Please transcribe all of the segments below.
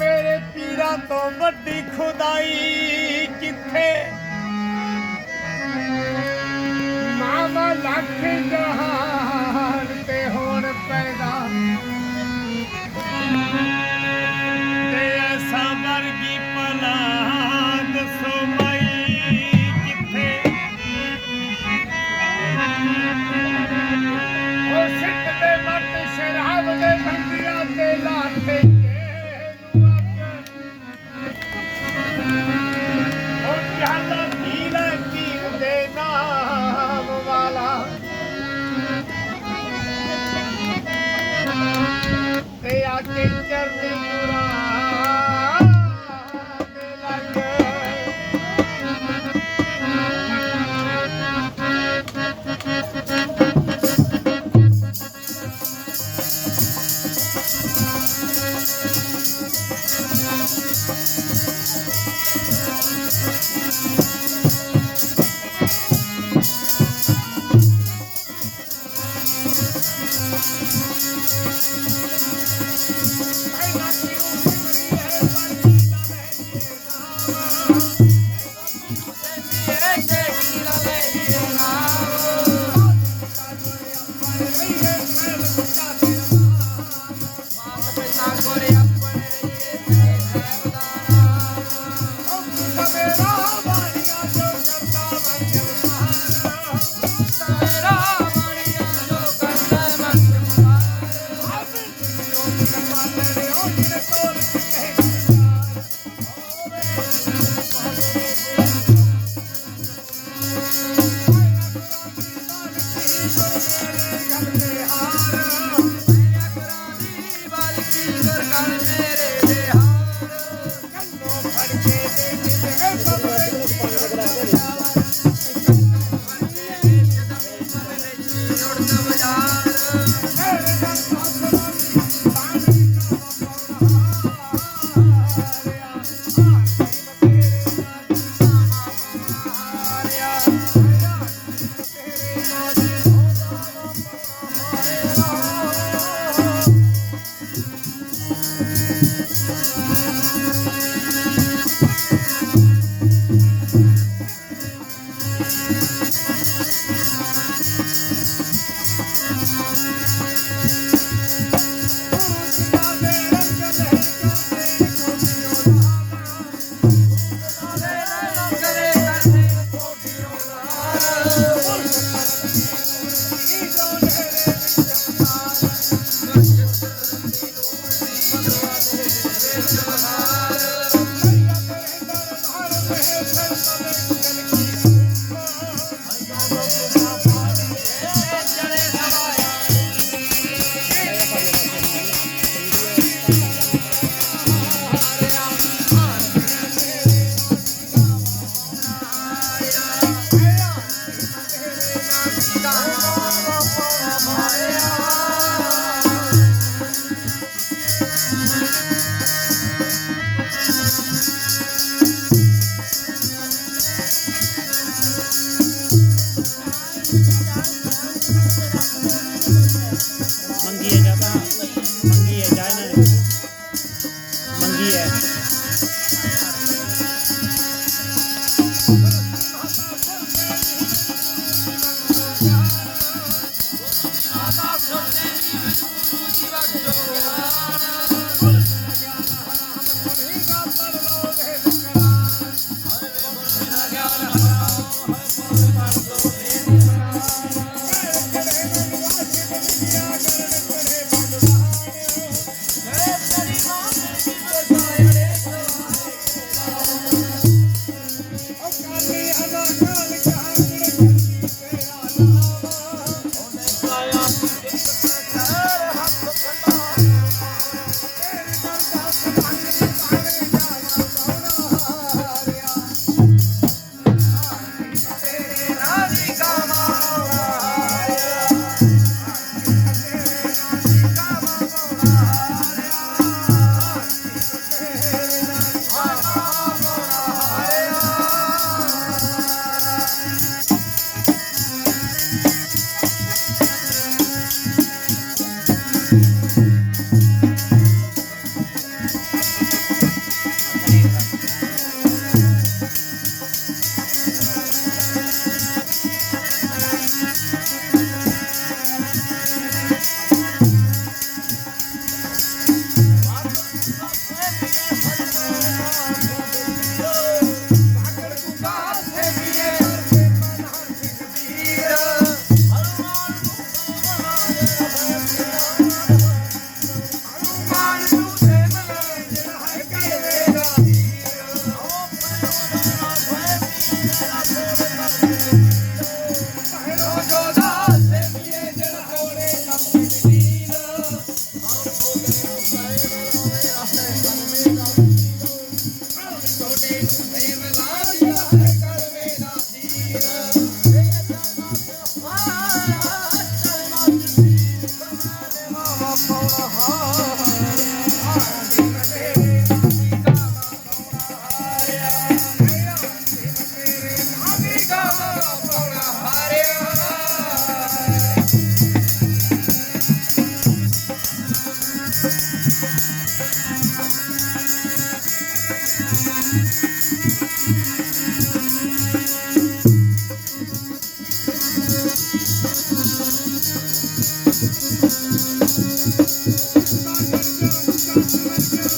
ਮੇਰੇ ਪੀਰਾਂ ਤੋਂ ਵੱਡੀ ਖੁਦਾਈ ਕਿੱਥੇ? ਮਾਵਾ ਲੱਖ ਜਹਾਂ Thank you.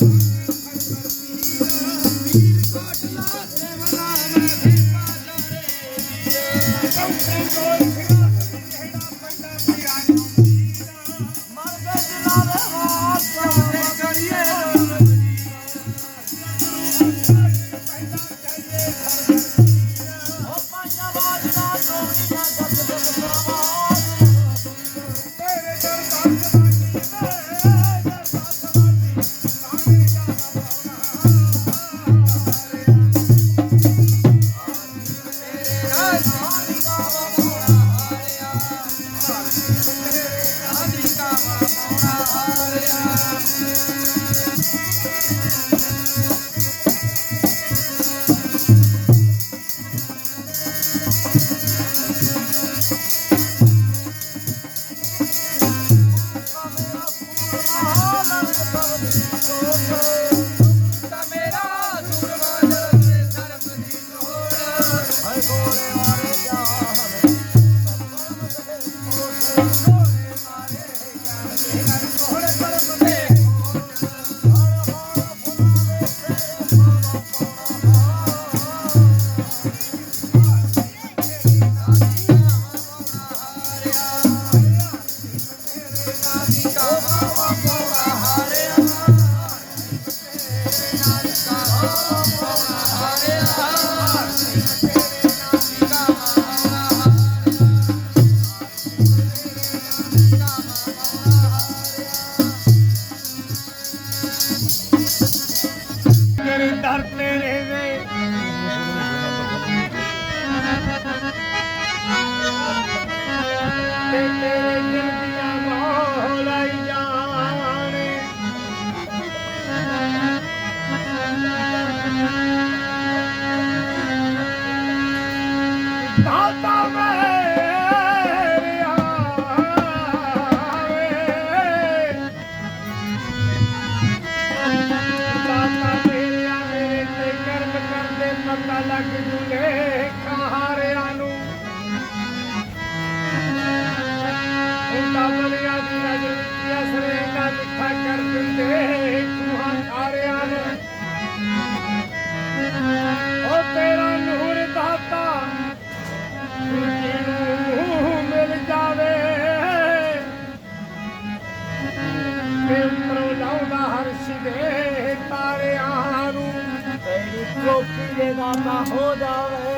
abraço. ਪਤਾ ਲੱਗ ਟੋਪੀ ਦੇ ਦਾਤਾ ਹੋ ਜਾਵੇ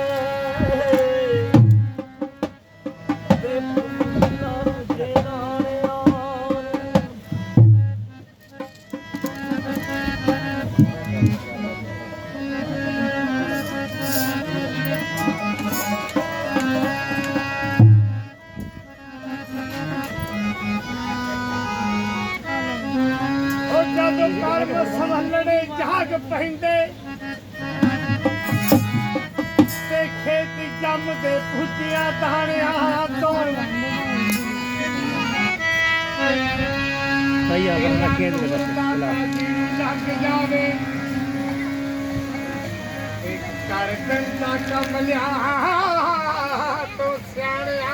ਸੰਭਲਣੇ ਜਾਗ ਪੈਂਦੇ ਤੇ ਖੇਤੀ ਜੰਮਦੇ ਭੁੱਜੀਆਂ ਦਾਣਿਆਂ ਤੋਂ। ਸਹੀ ਆ ਬੰਦਾ ਕੇ ਦੱਸ ਚਲਾ। ਲੱਗ ਜਾਵੇ। ਇੱਕ ਕਰ ਕੰਤਾ ਕਮਲਿਆ ਤੋਂ ਸਿਆਣਿਆਂ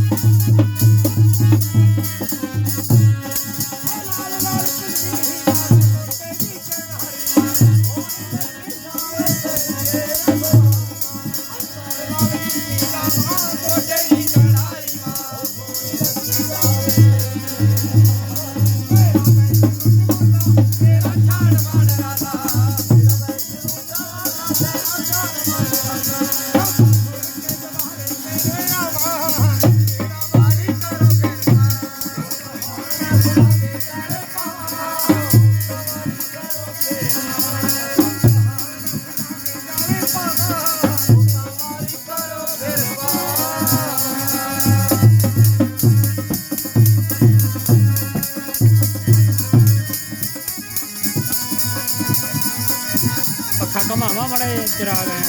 ਚਿਰਾਗ ਐ